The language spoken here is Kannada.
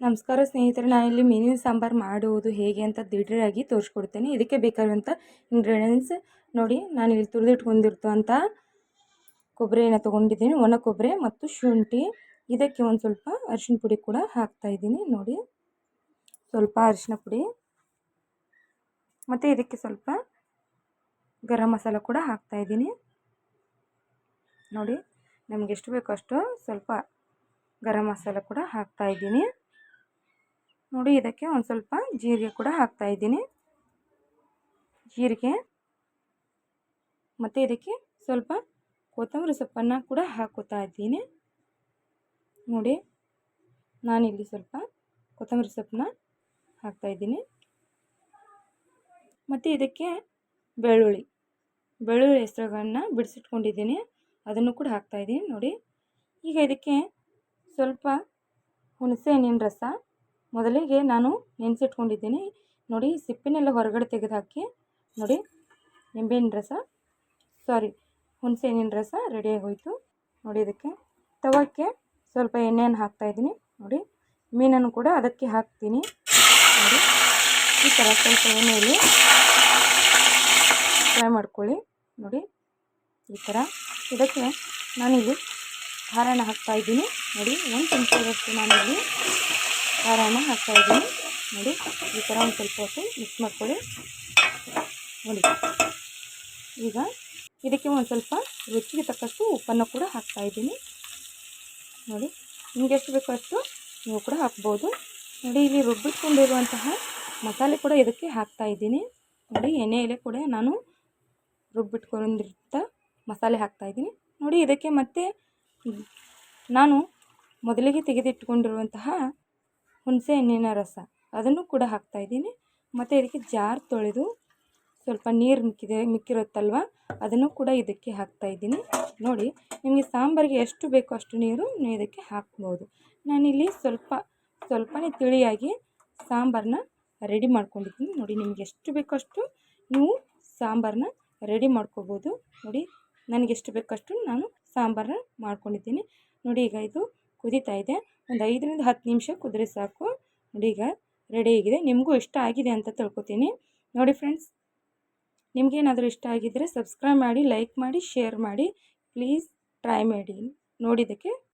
ನಮಸ್ಕಾರ ಸ್ನೇಹಿತರೆ ನಾನಿಲ್ಲಿ ಮೀನಿನ ಸಾಂಬಾರು ಮಾಡುವುದು ಹೇಗೆ ಅಂತ ದಿಢೀರಾಗಿ ತೋರಿಸ್ಕೊಡ್ತೇನೆ. ಇದಕ್ಕೆ ಬೇಕಾದಂಥ ಇಂಗ್ರೀಡಿಯೆಂಟ್ಸ್ ನೋಡಿ, ನಾನು ಇಲ್ಲಿ ತುರಿದಿಟ್ಕೊಂಡಿರ್ತಂಥ ಕೊಬ್ಬರಿಯನ್ನು ತೊಗೊಂಡಿದ್ದೀನಿ. ಒಣ ಕೊಬ್ಬರಿ ಮತ್ತು ಶುಂಠಿ. ಇದಕ್ಕೆ ಒಂದು ಸ್ವಲ್ಪ ಅರಿಶಿನ ಪುಡಿ ಕೂಡ ಹಾಕ್ತಾಯಿದ್ದೀನಿ ನೋಡಿ, ಸ್ವಲ್ಪ ಅರಿಶಿನ ಪುಡಿ. ಮತ್ತು ಇದಕ್ಕೆ ಸ್ವಲ್ಪ ಗರಂ ಮಸಾಲ ಕೂಡ ಹಾಕ್ತಾಯಿದ್ದೀನಿ ನೋಡಿ, ನಮಗೆ ಎಷ್ಟು ಬೇಕೋ ಅಷ್ಟು ಸ್ವಲ್ಪ ಗರಂ ಮಸಾಲ ಕೂಡ ಹಾಕ್ತಾಯಿದ್ದೀನಿ ನೋಡಿ, ಇದಕ್ಕೆ ಒಂದು ಸ್ವಲ್ಪ ಜೀರಿಗೆ ಕೂಡ ಹಾಕ್ತಾಯಿದ್ದೀನಿ ಜೀರಿಗೆ ಮತ್ತು ಇದಕ್ಕೆ ಸ್ವಲ್ಪ ಕೊತ್ತಂಬರಿ ಸೊಪ್ಪನ್ನು ಕೂಡ ಹಾಕೋತಾ ಇದ್ದೀನಿ. ನೋಡಿ, ನಾನಿಲ್ಲಿ ಸ್ವಲ್ಪ ಕೊತ್ತಂಬರಿ ಸೊಪ್ಪನ್ನ ಹಾಕ್ತಾಯಿದ್ದೀನಿ ಮತ್ತು ಇದಕ್ಕೆ ಬೆಳ್ಳುಳ್ಳಿ ಬೆಳ್ಳುಳ್ಳಿ ಹೆಸರುಗಳನ್ನ ಬಿಡಿಸಿಟ್ಕೊಂಡಿದ್ದೀನಿ. ಅದನ್ನು ಕೂಡ ಹಾಕ್ತಾಯಿದ್ದೀನಿ ನೋಡಿ, ಈಗ ಇದಕ್ಕೆ ಸ್ವಲ್ಪ ಹುಣಸೆ ಹಣ್ಣಿನ ರಸ ಮೊದಲಿಗೆ ನಾನು ನೆನೆಸಿಟ್ಕೊಂಡಿದ್ದೀನಿ. ನೋಡಿ, ಸಿಪ್ಪಿನೆಲ್ಲ ಹೊರಗಡೆ ತೆಗೆದು ಹಾಕಿ ನೋಡಿ ನಿಂಬೆಹಣ್ಣಿನ ರಸ ಸಾರಿ ಹುಣಸೆ ಹಣ್ಣಿನ ರಸ ರೆಡಿಯಾಗಿ ಹೋಯಿತು ನೋಡಿ, ಇದಕ್ಕೆ ತವಕ್ಕೆ ಸ್ವಲ್ಪ ಎಣ್ಣೆಯನ್ನು ಹಾಕ್ತಾಯಿದ್ದೀನಿ ನೋಡಿ, ಮೀನನ್ನು ಕೂಡ ಅದಕ್ಕೆ ಹಾಕ್ತೀನಿ. ನೋಡಿ, ಈ ಥರ ಸ್ವಲ್ಪ ಎಣ್ಣೆಯಲ್ಲಿ ಫ್ರೈ ಮಾಡ್ಕೊಳ್ಳಿ. ನೋಡಿ, ಈ ಥರ. ಇದಕ್ಕೆ ನಾನಿಲ್ಲಿ ಖಾರನ ಹಾಕ್ತಾಯಿದ್ದೀನಿ ನೋಡಿ, ಒಂದು ಚಮಚದಷ್ಟು ನಾನಿಲ್ಲಿ ಖಾರನ ಹಾಕ್ತಾಯಿದ್ದೀನಿ ನೋಡಿ, ಈ ಥರ ಒಂದು ಸ್ವಲ್ಪ ಹೊತ್ತು ಮಿಕ್ಸ್ ಮಾಡ್ಕೊಳ್ಳಿ. ನೋಡಿ. ಈಗ ಇದಕ್ಕೆ ಒಂದು ಸ್ವಲ್ಪ ರುಚಿಗೆ ತಕ್ಕಷ್ಟು ಉಪ್ಪನ್ನು ಕೂಡ ಹಾಕ್ತಾಯಿದ್ದೀನಿ ನೋಡಿ, ನಿಮ್ಗೆ ಎಷ್ಟು ಬೇಕೋ ಅಷ್ಟು ನೀವು ಕೂಡ ಹಾಕ್ಬೋದು. ನೋಡಿ, ಇಲ್ಲಿ ರುಬ್ಬಿಟ್ಕೊಂಡಿರುವಂತಹ ಮಸಾಲೆ ಕೂಡ ಇದಕ್ಕೆ ಹಾಕ್ತಾಯಿದ್ದೀನಿ ನೋಡಿ ಎಣ್ಣೆಯಲ್ಲಿ ಕೂಡ ನಾನು ರುಬ್ಬಿಟ್ಕೊಂಡಿರ್ತ ಮಸಾಲೆ ಹಾಕ್ತಾಯಿದ್ದೀನಿ ನೋಡಿ, ಇದಕ್ಕೆ ಮತ್ತೆ ನಾನು ಮೊದಲಿಗೆ ತೆಗೆದಿಟ್ಕೊಂಡಿರುವಂತಹ ಹುಣಸೆ ಹಣ್ಣಿನ ರಸ. ಅದನ್ನು ಕೂಡ ಹಾಕ್ತಾಯಿದ್ದೀನಿ ಮತ್ತು ಇದಕ್ಕೆ ಜಾರ್ ತೊಳೆದು ಸ್ವಲ್ಪ ನೀರು ಮಿಕ್ಕಿದೆ, ಮಿಕ್ಕಿರುತ್ತಲ್ವ? ಅದನ್ನು ಕೂಡ ಇದಕ್ಕೆ ಹಾಕ್ತಾಯಿದ್ದೀನಿ ನೋಡಿ, ನಿಮಗೆ ಸಾಂಬಾರಿಗೆ ಎಷ್ಟು ಬೇಕೋ ಅಷ್ಟು ನೀರು ನೀವು ಇದಕ್ಕೆ ಹಾಕ್ಬೋದು. ನಾನಿಲ್ಲಿ ಸ್ವಲ್ಪ, ಸ್ವಲ್ಪನೇ ತಿಳಿಯಾಗಿ ಸಾಂಬಾರನ್ನ ರೆಡಿ ಮಾಡ್ಕೊಂಡಿದ್ದೀನಿ. ನೋಡಿ, ನಿಮಗೆ ಎಷ್ಟು ಬೇಕೋ ಅಷ್ಟು ನೀವು ಸಾಂಬಾರನ್ನ ರೆಡಿ ಮಾಡ್ಕೋಬೋದು. ನೋಡಿ, ನನಗೆ ಎಷ್ಟು ಬೇಕಷ್ಟು ನಾನು ಸಾಂಬಾರನ್ನ ಮಾಡ್ಕೊಂಡಿದ್ದೀನಿ. ನೋಡಿ, ಈಗ ಇದು ಕುದೀತಾ ಇದೆ. ಒಂದು ಐದರಿಂದ ಹತ್ತು ನಿಮಿಷ ಕುದ್ರೆ ಸಾಕು. ನೋಡಿ ಈಗ ರೆಡಿ ಆಗಿದೆ. ನಿಮಗೂ ಇಷ್ಟ ಆಗಿದೆ ಅಂತ ತಿಳ್ಕೊತೀನಿ. ನೋಡಿ ಫ್ರೆಂಡ್ಸ್ ನಿಮಗೇನಾದರೂ ಇಷ್ಟ ಆಗಿದ್ದರೆ ಸಬ್ಸ್ಕ್ರೈಬ್ ಮಾಡಿ ಲೈಕ್ ಮಾಡಿ ಶೇರ್ ಮಾಡಿ. ಪ್ಲೀಸ್ ಟ್ರೈ ಮಾಡಿ. ನೋಡಿದ್ದಕ್ಕೆ